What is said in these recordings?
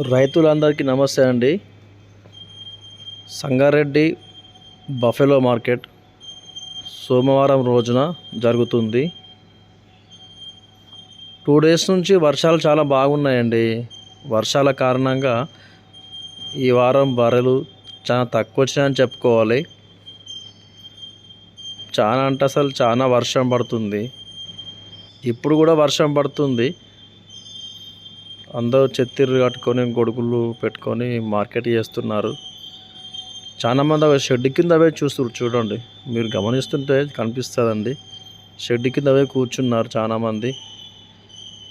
రైతులందరికీ నమస్తే అండి. సంగారెడ్డి బఫెలో మార్కెట్ సోమవారం రోజున జరుగుతుంది. టూ డేస్ నుంచి వర్షాలు చాలా బాగున్నాయండి. వర్షాల కారణంగా ఈ వారం బర్రెలు చాలా తక్కువ వచ్చినాయని చెప్పుకోవాలి. చాలా అంటే అసలు చాలా వర్షం పడుతుంది. ఇప్పుడు కూడా వర్షం పడుతుంది. అందరూ చెత్తిర్రు కట్టుకొని గొడుగులు పెట్టుకొని మార్కెట్ చేస్తున్నారు. చాలామంది అవి షెడ్ కింద అవే చూస్తారు చూడండి. మీరు గమనిస్తుంటే కనిపిస్తుందండి. షెడ్ కింద అవే కూర్చున్నారు చాలామంది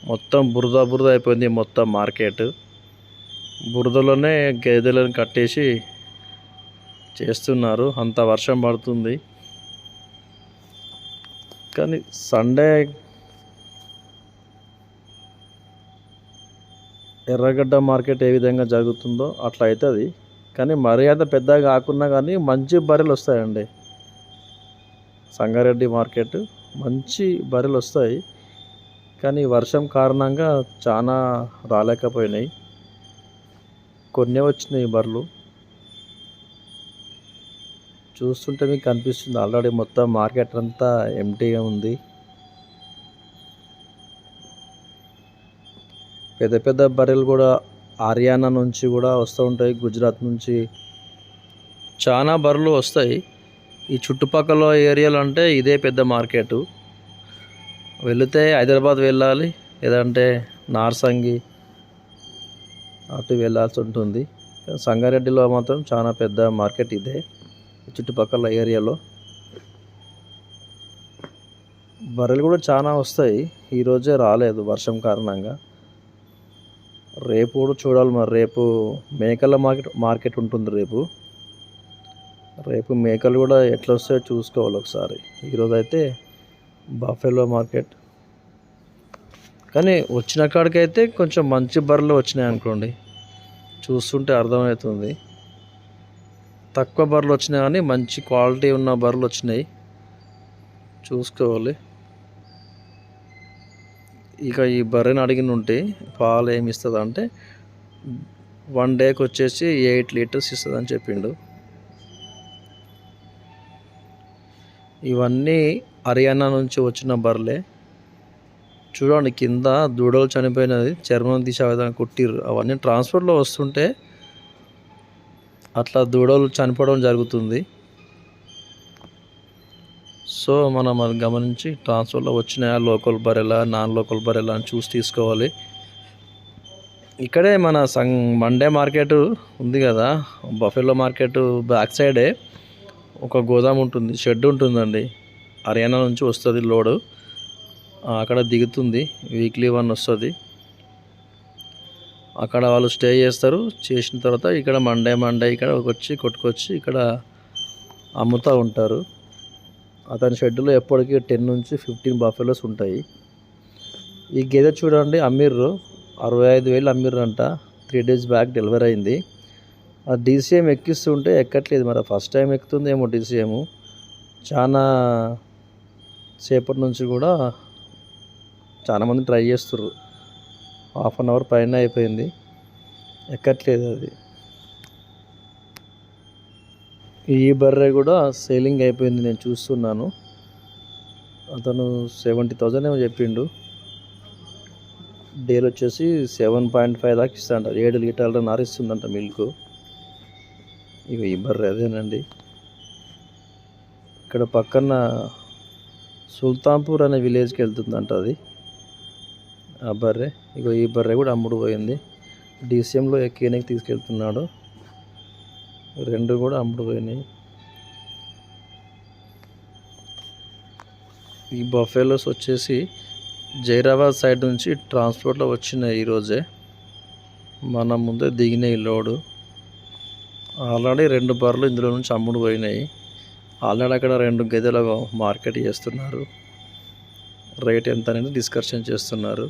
మొత్తం బురద బురద అయిపోయింది మొత్తం మార్కెట్. బురదలోనే గేదెలను కట్టేసి చేస్తున్నారు. అంత వర్షం పడుతుంది. కానీ సండే ఎర్రగడ్డ మార్కెట్ ఏ విధంగా జరుగుతుందో అట్లా అవుతుంది కానీ మరీ అంత పెద్దగా కాకున్నా కానీ మంచి బర్రెలు వస్తాయండి. సంగారెడ్డి మార్కెట్ మంచి బర్రెలు వస్తాయి. కానీ వర్షం కారణంగా చాలా రాలేకపోయినాయి. కొన్ని వచ్చినాయి బర్రెలు. చూస్తుంటే మీకు కనిపిస్తుంది ఆల్రెడీ మొత్తం మార్కెట్ అంతా ఎంటీగా ఉంది. పెద్ద పెద్ద బర్రెలు కూడా హర్యానా నుంచి కూడా వస్తూ ఉంటాయి గుజరాత్ నుంచి. చాలా బర్రెలు వస్తాయి. ఈ చుట్టుపక్కల ఏరియాలు అంటే ఇదే పెద్ద మార్కెట్. వెళితే హైదరాబాద్ వెళ్ళాలి లేదంటే నార్సంగి అటు వెళ్ళాల్సి ఉంటుంది. సంగారెడ్డిలో మాత్రం చాలా పెద్ద మార్కెట్ ఇదే చుట్టుపక్కల ఏరియాలో. బర్రెలు కూడా చాలా వస్తాయి. ఈరోజే రాలేదు వర్షం కారణంగా. రేపు కూడా చూడాలి మరి. రేపు మేకల మార్కెట్ మార్కెట్ ఉంటుంది రేపు. రేపు మేకలు కూడా ఎట్లా వస్తాయో చూసుకోవాలి ఒకసారి. ఈరోజు అయితే బఫెలో మార్కెట్. కానీ వచ్చిన కాడికైతే కొంచెం మంచి బర్రెలు వచ్చినాయి అనుకోండి. చూస్తుంటే అర్థమవుతుంది. తక్కువ బర్రెలు వచ్చినాయి కానీ మంచి క్వాలిటీ ఉన్న బర్రెలు వచ్చినాయి. చూసుకోవాలి. ఇక ఈ బర్రెని అడిగిన ఉంటే పాలు ఏమి ఇస్తుంది అంటే వన్ డేకి వచ్చేసి ఎయిట్ లీటర్స్ ఇస్తుంది అని చెప్పిండు. ఇవన్నీ హర్యానా నుంచి వచ్చిన బర్రెలే. చూడండి కింద దూడలు చనిపోయినది చర్మం తీసే విధంగా కుట్టిర్రు. అవన్నీ ట్రాన్స్పోర్ట్లో వస్తుంటే అట్లా దూడలు చనిపోవడం జరుగుతుంది. సో మనం అది గమనించి ట్రాన్స్ఫర్లో వచ్చినాయా లోకల్ బరెలా నాన్ లోకల్ బరెలా అని చూసి తీసుకోవాలి. ఇక్కడే మన సం మండే మార్కెట్ ఉంది కదా. బఫెలో మార్కెట్ బ్యాక్ సైడే ఒక గోదాం ఉంటుంది షెడ్ ఉంటుందండి. హర్యానా నుంచి వస్తుంది లోడు. అక్కడ దిగుతుంది వీక్లీ వన్ వస్తుంది. అక్కడ వాళ్ళు స్టే చేస్తారు. చేసిన తర్వాత ఇక్కడ మండే మండే ఇక్కడ వచ్చి కొట్టుకొచ్చి ఇక్కడ అమ్ముతూ ఉంటారు. అతని షెడ్లో ఎప్పటికీ టెన్ నుంచి ఫిఫ్టీన్ బఫెలోస్ ఉంటాయి. ఈ గేదె చూడండి అమ్మిర్రు అరవై ఐదు వేలు అమ్మిర్రంట త్రీ డేస్ బ్యాక్ డెలివరీ అయింది. ఆ డీసీఎం ఎక్కిస్తుంటే ఎక్కట్లేదు మరి ఫస్ట్ టైం ఎక్కుతుందేమో డీసీఎం. చాలా సేపటి నుంచి కూడా చాలామంది ట్రై చేస్తుర్రు. హాఫ్ అన్ అవర్ పైన అయిపోయింది. ఎక్కట్లేదు అది. ఈ బర్రె కూడా సేలింగ్ అయిపోయింది నేను చూస్తున్నాను. అతను సెవెంటీ థౌజండ్ ఏమో చెప్పిండు. డేలు వచ్చేసి సెవెన్ పాయింట్ ఫైవ్ దాకా ఇస్తాడంట. ఏడు లీటర్ల నారిస్తుందంట మిల్క్ ఇక ఈ బర్రె అదేనండి. ఇక్కడ పక్కన సుల్తాన్పూర్ అనే విలేజ్కి వెళ్తుందంట అది. ఆ బర్రె. ఇక ఈ బర్రె కూడా అమ్ముడు పోయింది. డీసీఎంలో ఎక్కేనికి తీసుకెళ్తున్నాడు. రెండు కూడా అమ్ముడు పోయినాయి. ఈ బఫేలోస్ వచ్చేసి జైరాబాద్ సైడ్ నుంచి ట్రాన్స్పోర్ట్లో వచ్చినాయి ఈరోజే. మన ముందే దిగినాయి లోడు. ఆల్రెడీ రెండు బర్రెలు ఇందులో నుంచి అమ్ముడు పోయినాయి. ఆల్రెడీ అక్కడ రెండు గదిల మార్కెట్ చేస్తున్నారు. రేట్ ఎంత అనేది డిస్కషన్ చేస్తున్నారు.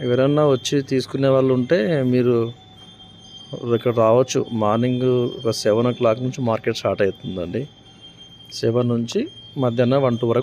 ఎవరన్నా వచ్చి తీసుకునే వాళ్ళు ఉంటే మీరు ఇక్కడ రావచ్చు. మార్నింగ్ ఒక సెవెన్ ఓ క్లాక్ నుంచి మార్కెట్ స్టార్ట్ అవుతుందండి. సెవెన్ నుంచి మధ్యాహ్నం వన్ టూ వరకు